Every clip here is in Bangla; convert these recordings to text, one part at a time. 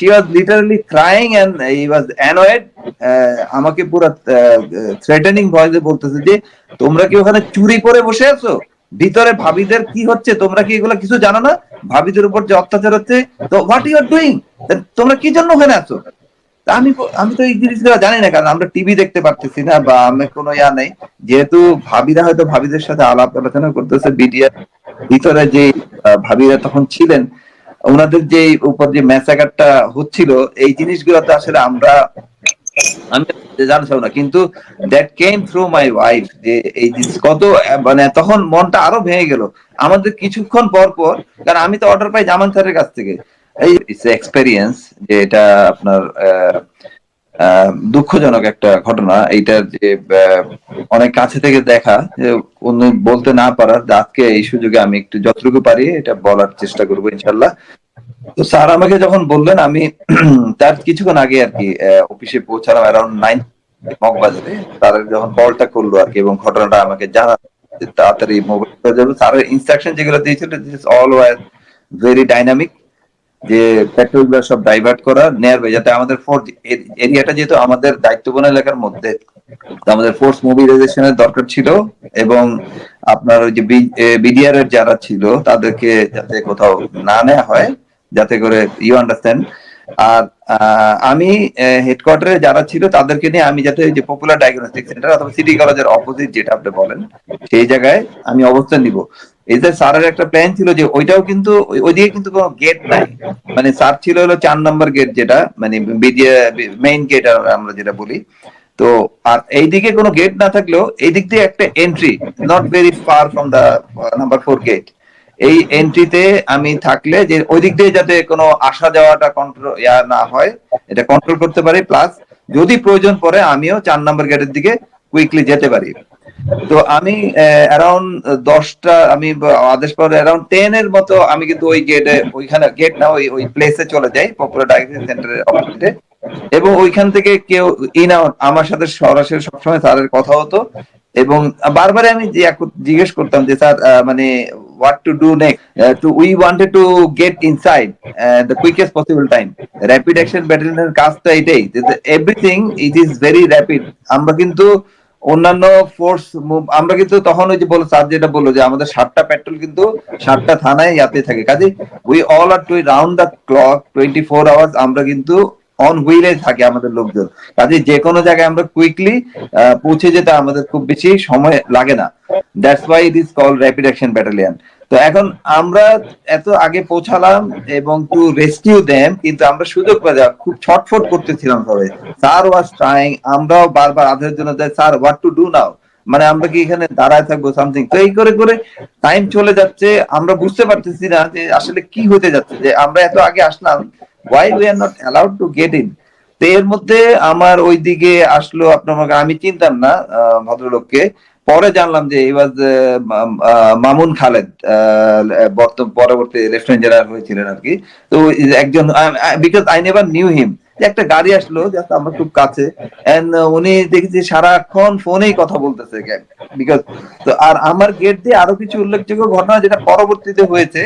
She was literally crying and he was annoyed আমাকে পুরো থ্রেটেনিং ভয়েসে বলতেছে যে, তোমরা কি ওখানে চুরি করে বসে আছো? ভিতরে ভাবিদের কি হচ্ছে? তোমরা কি এগুলো কিছু জানো না? ভাবিদের উপর যে অত্যাচার হচ্ছে, তো হোয়াট ইউ আর ডুইং তোমরা কি জন্য ওখানে আছো? আমি আমি তো এই জিনিসগুলো জানি না, কারণ আমরা টিভি দেখতে পারতেছি না বা আমি কোনো ইয়া নেই। যেহেতু ভাবিরা হয়তো ভাবিদের সাথে আলাপ আলোচনা করতেছে বিডিআর ভিতরে যে ভাবিরা তখন ছিলেন ওনাদের যে উপর যে ম্যাসাকারটা হচ্ছিল এই জিনিসগুলো তো আসলে আমরা আমি জানতাম না কিন্তু that came through my wife যে এই জিনিস কত মানে তখন মনটা আরও ভেঙে গেল। আমাদের কিছুক্ষণ পর পর কারণ আমি তো অর্ডার পাই জামান স্যারের কাছ থেকে। এই এক্সপেরিয়েন্স যে এটা আপনার আহ, দুঃখজনক একটা ঘটনা। এইটার যে অনেক কাছে থেকে দেখা অন্য বলতে না পারার আজকে এই সুযোগে আমি একটু যতটুকু পারি এটা বলার চেষ্টা করব ইনশাল্লাহ। তো স্যার আমাকে যখন বললেন, আমি তার কিছুক্ষণ আগে আর কি অফিসে পৌঁছালাম অ্যারাউন্ড নাইন মগবাজারে। তার যখন কলটা করল আর কি এবং ঘটনাটা আমাকে জানা তাড়াতাড়ি মোবাইল স্যারের ইনস্ট্রাকশন যেগুলো দিয়েছিল this all were very dynamic যে পেট্রোল সব ডাইভার্ট করা, নেয়ার যাতে আমাদের ফোর্স এরিয়াটা যেহেতু আমাদের দায়িত্বপূর্ণ এলাকার মধ্যে আমাদের ফোর্স মোবিলাইজেশনের দরকার ছিল এবং আপনার ওই যে বিডিআর এর যারা ছিল, তাদেরকে যাতে কোথাও না নেওয়া হয়, যাতে করে ইউ আন্ডারস্ট্যান্ড আর আমি হেডকোয়ার্টারে যারা ছিল, তাদেরকে নিয়ে আমি যাতে যে পপুলার ডায়াগনস্টিক সেন্টার অথবা সিটি কলেজের অপোজিট যেটা আপনি বলেন, সেই জায়গায় আমি অবস্থান নিব। এই যে স্যারের একটা প্ল্যান ছিল যে ওইটাও কিন্তু ওইদিকে কিন্তু কোনো গেট নাই। মানে স্যার ছিল হলো চার নম্বর গেট যেটা মানে মেইন গেট আমরা যেটা বলি। তো আর এইদিকে কোনো গেট না থাকলেও এই দিক দিয়ে একটা entry not very far from the number four gate এই এন্ট্রিতে আমি থাকলে যে ওই দিক দিয়ে যাতে কোনো আসা যাওয়াটা কন্ট্রোল ইয়া না হয়, এটা কন্ট্রোল করতে পারি। প্লাস যদি প্রয়োজন পড়ে আমিও চার নম্বর গেটের দিকে কুইকলি যেতে পারি। তো আমি অ্যারাউন্ড দশটা, আমি আদেশ পর অ্যারাউন্ড টেন এর মতো আমি কিন্তু ওই গেটে ওইখানে গেট না, ওই ওই প্লেসে চলে যাই পপুলার ডায়াগনস্টিক সেন্টারের অপোজিটে এবং ওইখান থেকে কেউ ইন আউট আমার সাথে সরাসরি সবসময় স্যারের কথা হতো। এবং বারবার আমি জিজ্ঞেস করতাম যে, স্যার মানে what to do next to we wanted to get inside the quickest possible time rapid action ব্যাটালিয়নের কাজটা এটাই everything it is very rapid আমরা কিন্তু অন্যান্য ফোর্স আমরা কিন্তু তখন ওই যে বলো স্যার যেটা বলল যে আমাদের সাতটা পেট্রোল কিন্তু সাতটা থানায় ইয়াতে থাকে। কাজে we all are to round the clock twenty four hours আমরা কিন্তু অন হুইলে থাকে আমাদের লোকজন। কাজে যে কোনো জায়গায় আমরা কুইকলি পৌঁছে যেতে আমাদের খুব বেশি সময় লাগে না। That's why it is call rapid action battalion তো এখন আমরা এত আগে পৌঁছালাম এবং টু রেস্কিউ দেম কিন্তু আমরা সুযোগ পেয়ে খুব ছটফট করতেছিলাম সবাই। স্যার ওয়াজ ট্রাইং আমরাও বারবার আধের জন্য যাই sir what to do now মানে আমরা কি এখানে দাঁড়ায় থাকব সামথিং তো এই করে করে টাইম চলে যাচ্ছে। আমরা বুঝতে পারতেছি না যে আসলে কি হতে যাচ্ছে, যে আমরা এত আগে আসলাম why we are not allowed to get in তো এর মধ্যে আমার ওই দিকে আসলো আপনার আমি চিনতাম না ভদ্রলোককে। পরে জানলাম যে এই মামুন খালেদ পরবর্তী লেফটেন্যান্ট জেনারেল হয়েছিলেন আর কি। তো একজন because I never knew him একটা গাড়ি আসলো জাস্ট আমার খুব কাছে। এন্ড উনি দেখেছি সারাক্ষণ ফোনেই কথা বলতেছে বিকজ তো আর আমার গেট দিয়ে আরও কিছু উল্লেখযোগ্য ঘটনা যেটা পরবর্তীতে হয়েছে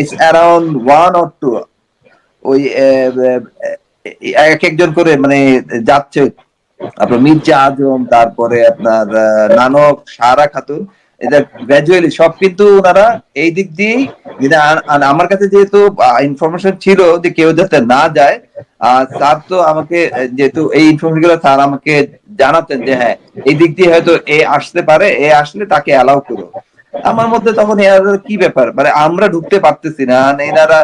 it's around one or two ওই এক একজন করে মানে যাচ্ছে। আপনার মির্জা আজম, তারপরে আপনার নানক সারা খাতুন, এদের গ্রাজুয়ালি সব কিন্তু ওনারা এই দিক দিয়েই আমার কাছে যেহেতু ইনফরমেশন ছিল যে কেউ যাতে না যায়, আর স্যার তো আমাকে, যেহেতু এই ইনফরমেশনগুলো স্যার আমাকে জানাতেন যে হ্যাঁ এই দিক দিয়ে হয়তো এ আসতে পারে, এ আসলে তাকে অ্যালাউ করো আমার মধ্যে তখন এর কি ব্যাপার? মানে আমরা ঢুকতে পারতেছি না এনারা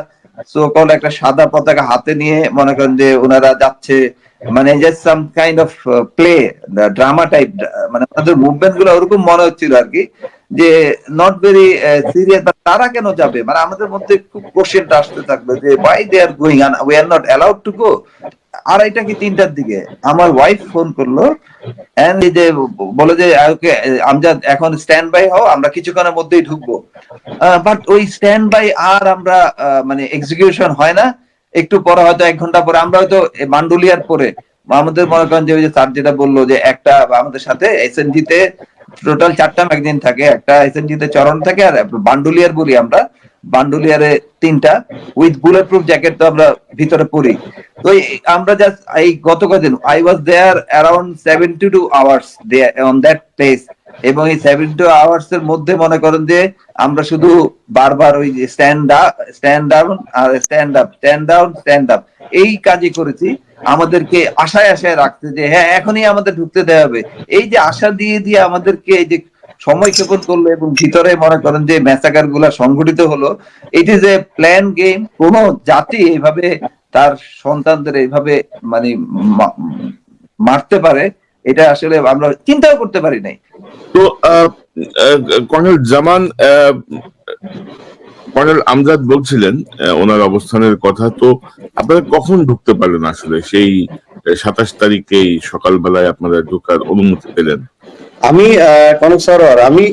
সোকল একটা সাদা পতাকা হাতে নিয়ে মনে করেন যে ওনারা যাচ্ছে মানে just some kind of play drama type মানে ওনাদের মুভমেন্টগুলো ওরকম মনে হচ্ছিল আর কি। যে নট ভেরি সিরিয়াস বা তারা কেন যাবে? মানে আমাদের মধ্যে খুব কোশ্চেনটা আসতে থাকল যে why they are going we are not allowed to go আড়াইটা কি তিনটার দিকে? আমার ওয়াইফ ফোন করল এই যে বলে যে ওকে আমজাদ এখন স্ট্যান্ড বাই হও, আমরা কিছুক্ষণের মধ্যেই ঢুকবো। বাট ওই স্ট্যান্ড বাই আর আমরা মানে এক্সিকিউশন হয় না। একটু পরে হয়তো এক ঘণ্টা পরে, আমরা হয়তো মান্ডুলিয়ার পরে। আমাদের মনে করেন যে ওই যে স্যার যেটা বলল যে একটা আমাদের সাথে এসএনজি তে টোটাল চারটা ম্যাগাজিন থাকে। একটা এসএনজিতে চরণ থাকে আর বান্ডুলিয়ার বলি আমরা। বান্ডুলিয়ারে তিনটা। উইথ বুলেট প্রুফ জ্যাকেট তো আমরা ভিতরে পরি। তো আমরা জাস্ট এই গত কদিন I was there around seventy two hours on that place এবং এই সেভেন্টি আওয়ার্স এর মধ্যে মনে করেন যে আমরা শুধু বারবার ওই স্ট্যান্ড আপ স্ট্যান্ড ডাউন আর stand up stand down stand up এই কাজই করেছি। আমাদেরকে আশায় আশায় রাখতে যে হ্যাঁ এখনই আমাদের ঢুকতে দেওয়া হবে। এই যে আশা দিয়ে দিয়ে আমাদেরকে এই যে সময় ক্ষেপণ করল এবং ভিতরে মনে করেন যে ম্যাসাকারগুলা সংঘটিত হলো it is a plan game কোন জাতি এইভাবে তার সন্তানদের এইভাবে মানে মারতে পারে, এটা আসলে আমরা চিন্তাও করতে পারি নাই। তো কর্নেল জামান কর্নেল আমজাদ বলছিলেন ওনার অবস্থানের কথা। তো আপনারা কখন ঢুকতে পারলেন আসলে? সেই সাতাশ তারিখেই সকালবেলায় আপনারা ঢোকার অনুমতি পেলেন। আমি কনক সরোয়ার আমি